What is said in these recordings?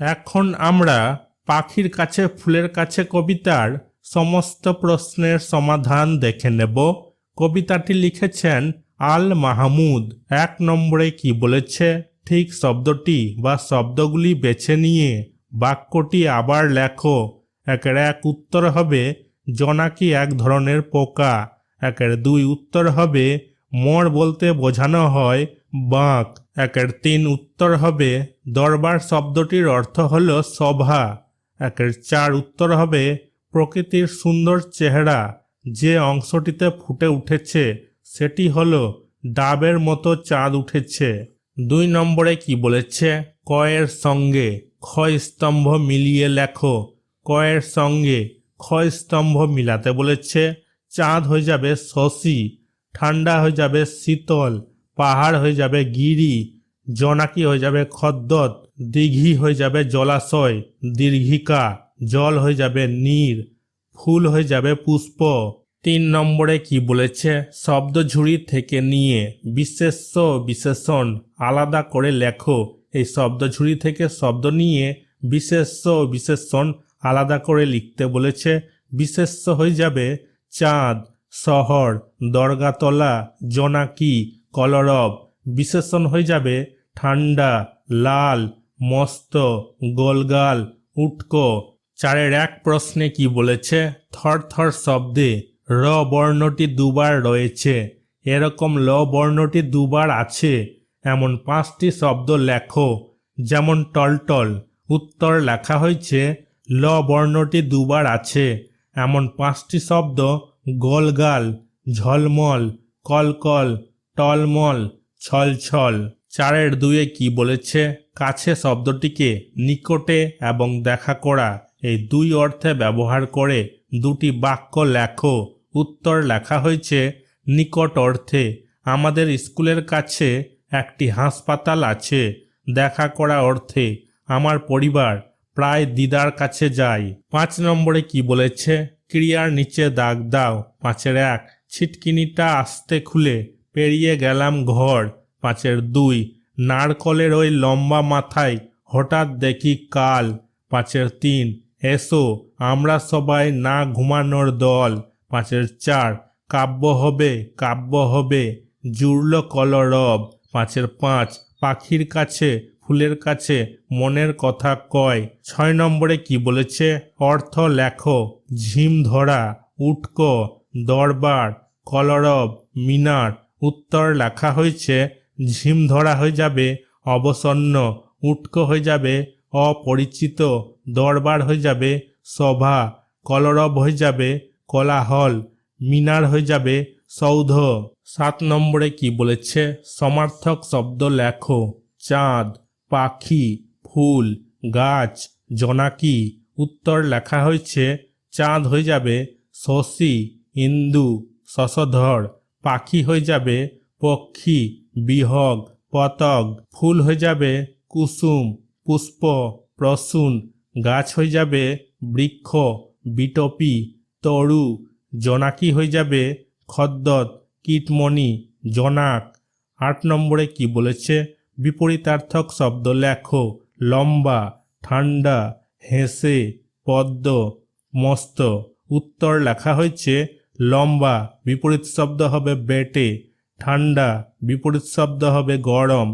এখন আমরা পাখির কাছে, ফুলের কাছে কবিতার সমস্ত প্রশ্নের সমাধান দেখে নেব। কবিতাটি লিখেছেন আল মাহমুদ। এক নম্বরে কি বলেছে? ঠিক শব্দটি বা শব্দগুলি বেছে নিয়ে বাক্যটি আবার লেখো। একের এক উত্তর হবে, জনাকি এক ধরনের পোকা। একের দুই উত্তর হবে, মোর বলতে বোঝানো হয় বাঁক। একের তিন উত্তর হবে, দরবার শব্দটির অর্থ হল সভা। একের চার উত্তর হবে, প্রকৃতির সুন্দর চেহারা, যে অংশটিতে ফুটে উঠেছে, সেটি হলো ডাবের মতো চাঁদ উঠেছে। দুই নম্বরে কি বলেছে? কয়ের সঙ্গে ক্ষয় স্তম্ভ মিলিয়ে লেখো। কয়ের সঙ্গে ক্ষয় স্তম্ভ মিলাতে বলেছে, চাঁদ হয়ে যাবে শশী, ঠান্ডা হয়ে যাবে শীতল, পাহাড় হয়ে যাবে গিরি জনাকি হয়ে যাবে খদ্দত দীঘি হয়ে যাবে জলাশয়, দীর্ঘিকা, জল হয়ে যাবে নীর, ফুল হয়ে যাবে পুষ্প। তিন নম্বরে কি বলেছে? শব্দঝুড়ি থেকে নিয়ে, বিশেষ্য, বিশেষণ, আলাদা করে লেখো। এই শব্দঝুড়ি থেকে শব্দ নিয়ে, বিশেষ্য, বিশেষণ, আলাদা করে লিখতে বলেছে, বিশেষ্য হয়ে যাবে চাঁদ, শহর, দরগাতলা, জোনাকি, কলরব, বিশেষণ হয়ে যাবে ঠান্ডা, লাল, মস্ত, গোলগাল, উটকো। চারের এক প্রশ্নে কি বলেছে? থর থর শব্দে, র বর্ণটি দুবার রয়েছে। এরকম ল বর্ণটি দুবার আছে। এমন পাঁচটি শব্দ লেখো, যেমন টলটল। উত্তর লেখা হয়েছে, ল বর্ণটি দুবার আছে। এমন পাঁচটি শব্দ, গোলগাল, ঝলমল, কলকল, টলমল, ছলছল। চারের দুয়ে কি বলেছে? কাছে শব্দটিকে নিকটে এবং দেখা করা। এই দুই অর্থে ব্যবহার করে দুটি বাক্য লেখো। উত্তর লেখা হয়েছে, নিকট অর্থে। আমাদের স্কুলের কাছে একটি হাসপাতাল আছে। দেখা করা অর্থে, আমার পরিবার প্রায় দিদার কাছে যায়। পাঁচ নম্বরে কি বলেছে? ক্রিয়ার নিচে দাগ দাও। পাঁচের এক, ছিটকিনিটা আস্তে খুলে পেরিয়ে গেলাম ঘর। পাঁচের দুই, নারকলের ওই লম্বা মাথায় হঠাৎ দেখি কাল। পাঁচের তিন, এসো, আমরা সবাই না ঘুমানোর দল। পাঁচের চার, কাব্য হবে কাব্য হবে, জুড়ল কলরব। পাঁচের পাঁচ, পাখির কাছে, ফুলের কাছে, মনের কথা কয়। ছয় নম্বরে কি বলেছে? অর্থ লেখো, ঝিম ধরা, উটকো, দরবার, কলরব, মিনার। উত্তর লেখা হয়েছে ঝিম ধরা হয়ে যাবে, অবসন্ন, উটকো হয়ে যাবে, অপরিচিত, দরবার হয়ে যাবে, সভা, কলরব হয়ে যাবে, কলাহল, মিনার হয়ে যাবে, সৌধ। সাত নম্বরে কি বলেছে? সমার্থক শব্দ লেখো। চাঁদ, পাখি, ফুল, গাছ, জনাকি। উত্তর লেখা হয়েছে, চাঁদ হয়ে যাবে, শশী, ইন্দু, শশধর। পাখি হয়ে যাবে, পক্ষী বিহগ, পতগ, ফুল হয়ে যাবে কুসুম, পুষ্প, প্রসূন, গাছ হয়ে যাবে বৃক্ষ, বিটপি, তরু, জনাকি হয়ে যাবে খদ্দত, কীটমণি, জনাক। আট নম্বরে কি বলেছে? বিপরীতার্থক শব্দ লেখো, লম্বা, ঠান্ডা, হেসে, পদ্ম, মস্ত। উত্তর লেখা হয়েছে লম্বা, বিপরীত শব্দ হবে বেটে। ঠান্ডা, বিপরীত শব্দ হবে গরম,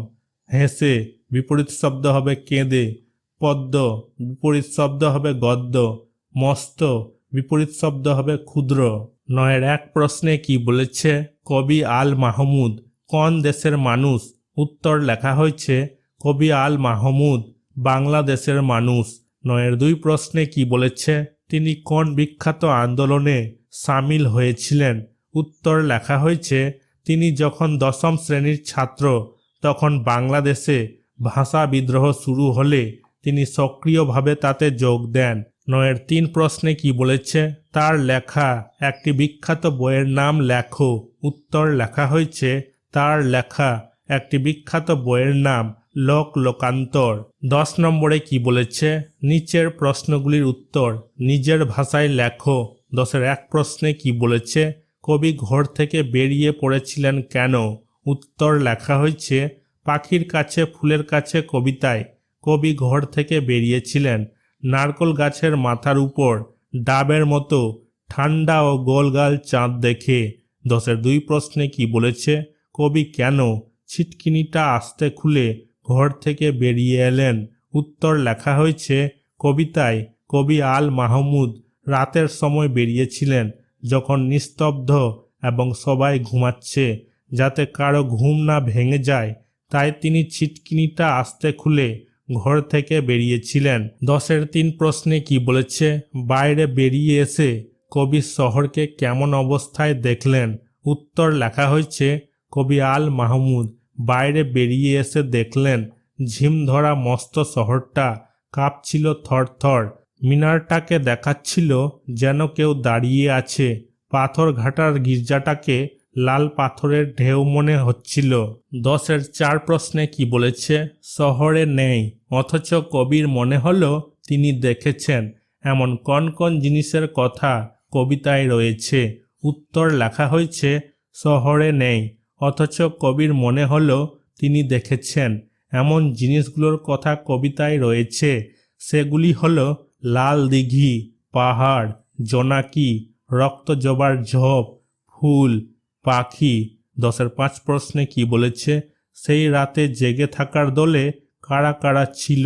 হেসে, বিপরীত শব্দ হবে কেঁদে, পদ্ম, বিপরীত শব্দ হবে গদ্য, মস্ত, বিপরীত শব্দ হবে ক্ষুদ্র। নয়ের এক প্রশ্নে কি বলেছে? কবি আল মাহমুদ, কোন দেশের মানুষ? উত্তর লেখা হয়েছে, কবি আল মাহমুদ, বাংলাদেশের মানুষ। নয়ের দুই প্রশ্নে কি বলেছে? তিনি কোন বিখ্যাত আন্দোলনে সামিল হয়েছিলেন? উত্তর লেখা হয়েছে তিনি যখন দশম শ্রেণির ছাত্র, তখন বাংলাদেশে ভাষা বিদ্রোহ শুরু হলে তিনি সক্রিয়ভাবে তাতে যোগ দেন। নয়ের তিন প্রশ্নে কি বলেছে? তার লেখা, একটি বিখ্যাত বইয়ের নাম লেখো, উত্তর লেখা হয়েছে, তার লেখা, একটি বিখ্যাত বইয়ের নাম লোক লোকান্তর। দশ নম্বরে কি বলেছে? নিচের প্রশ্নগুলির উত্তর, নিজের ভাষায় লেখো। দশের এক প্রশ্নে কি বলেছে? কবি ঘর থেকে বেরিয়ে পড়েছিলেন কেন? উত্তর লেখা হয়েছে, পাখির কাছে, ফুলের কাছে কবিতায় কবি ঘর থেকে বেরিয়েছিলেন। নারকল গাছের মাথার উপর ডাবের মতো ঠান্ডা ও গোলগাল চাঁদ দেখে দশের দুই প্রশ্নে কি বলেছে? কবি কেন ছিটকিনিটা আস্তে খুলে ঘর থেকে বেরিয়ে এলেন? উত্তর লেখা হয়েছে, কবিতায় কবি আল মাহমুদ রাতের সময় বেরিয়েছিলেন। যখন নিস্তব্ধ এবং সবাই ঘুমাচ্ছে, যাতে কারও ঘুম না ভেঙে যায়, তাই তিনি ছিটকিনিটা আস্তে খুলে ঘর থেকে বেরিয়েছিলেন। দশের তিন প্রশ্নে কি বলেছে? বাইরে বেরিয়ে এসে কবি শহরকে কেমন অবস্থায় দেখলেন? উত্তর লেখা হয়েছে, কবি আল মাহমুদ বাইরে বেরিয়ে এসে দেখলেন ঝিম ধরা মস্ত শহরটা কাঁপছিল থরথর। মিনারটাকে দেখাচ্ছিল যেন কেউ দাঁড়িয়ে আছে। পাথর ঘাটার গির্জাটাকে লাল পাথরের ঢেউ মনে হচ্ছিল। দশের চার প্রশ্নে কি বলেছে? শহরে নেই। অথচ কবির মনে হলো তিনি দেখেছেন এমন কোন কোন জিনিসের কথা কবিতায় রয়েছে। উত্তর লেখা হয়েছে, শহরে নেই। অথচ কবির মনে হলো তিনি দেখেছেন এমন জিনিসগুলোর কথা কবিতায় রয়েছে। সেগুলি হলো লাল দিঘি, পাহাড়, জোনাকি, রক্ত জবার ঝোপ, ফুল, পাখি। দশের পাঁচ প্রশ্নে কি বলেছে? সেই রাতে জেগে থাকার দলে কারা কারা ছিল?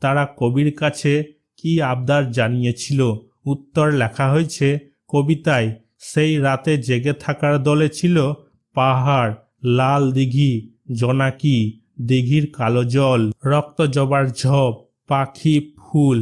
তারা কবির কাছে কি আবদার জানিয়েছিল? উত্তর লেখা হয়েছে কবিতায়, সেই রাতে জেগে থাকার দলে ছিল পাহাড়, লাল দিঘি, জোনাকি, দিঘির কালো জল, রক্ত জবার ঝোপ, পাখি, ফুল।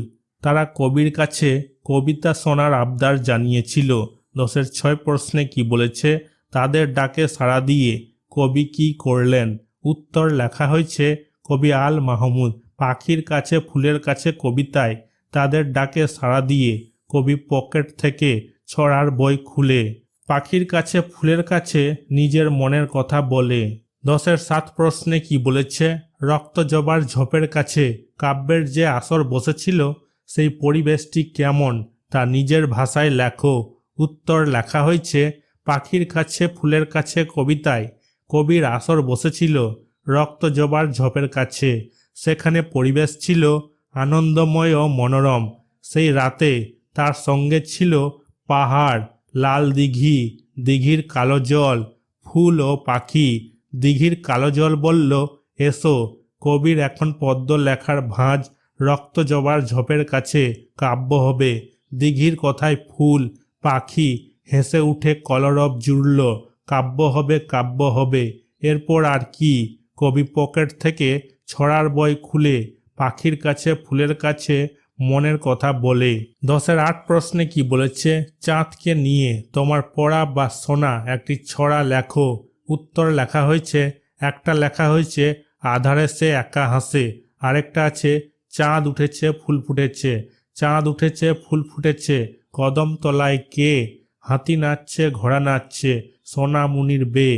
তারা কবির কাছে কবিতা শোনার আবদার জানিয়েছিল। দশের ছয় প্রশ্নে কি বলেছে, তাদের ডাকে সাড়া দিয়ে কবি কি করলেন? উত্তর লেখা হয়েছে, কবি আল মাহমুদ পাখির কাছে, ফুলের কাছে কবিতায় তাদের ডাকে সাড়া দিয়ে কবি পকেট থেকে ছড়ার বই খুলে, পাখির কাছে, ফুলের কাছে নিজের মনের কথা বলে। দশের সাত প্রশ্নে কি বলেছে, রক্ত জবার ঝোপের কাছে কাব্যের যে আসর বসেছিল সেই পরিবেশটি কেমন তা নিজের ভাষায় লেখো। উত্তর লেখা হয়েছে, পাখির কাছে, ফুলের কাছে, কবিতায়। কবির আসর বসেছিল, রক্ত জবার ঝোপের কাছে। সেখানে পরিবেশ ছিল আনন্দময় ও মনোরম। সেই রাতে তার সঙ্গে ছিল পাহাড়, লাল দিঘি, দিঘির কালো জল, ফুল ও পাখি। দিঘির কালো জল বলল, এসো। কবির এখন পদ্ম লেখার ভাঁজ রক্ত জবার ঝোপের কাছে কাব্য হবে। দিঘির কথায় ফুল, পাখি, হেসে উঠে কলরব জুড়ল। কাব্য হবে কাব্য হবে। এরপর আর কি? কবি পকেট থেকে ছড়ার বই খুলে পাখির কাছে, ফুলের কাছে মনের কথা বলে। দশের আট প্রশ্নে কি বলেছে? চাঁদকে নিয়ে তোমার পড়া বা শোনা একটি ছড়া লেখো। উত্তর লেখা হয়েছে, একটা লেখা হয়েছে, আধারে সে একা হাসে। আরেকটা আছে চাঁদ উঠেছে, ফুল ফুটেছে। চাঁদ উঠেছে, ফুল ফুটেছে। কদম তলায় কে? হাতি নাচছে, ঘোড়া নাচছে। সোনা মুনির বে।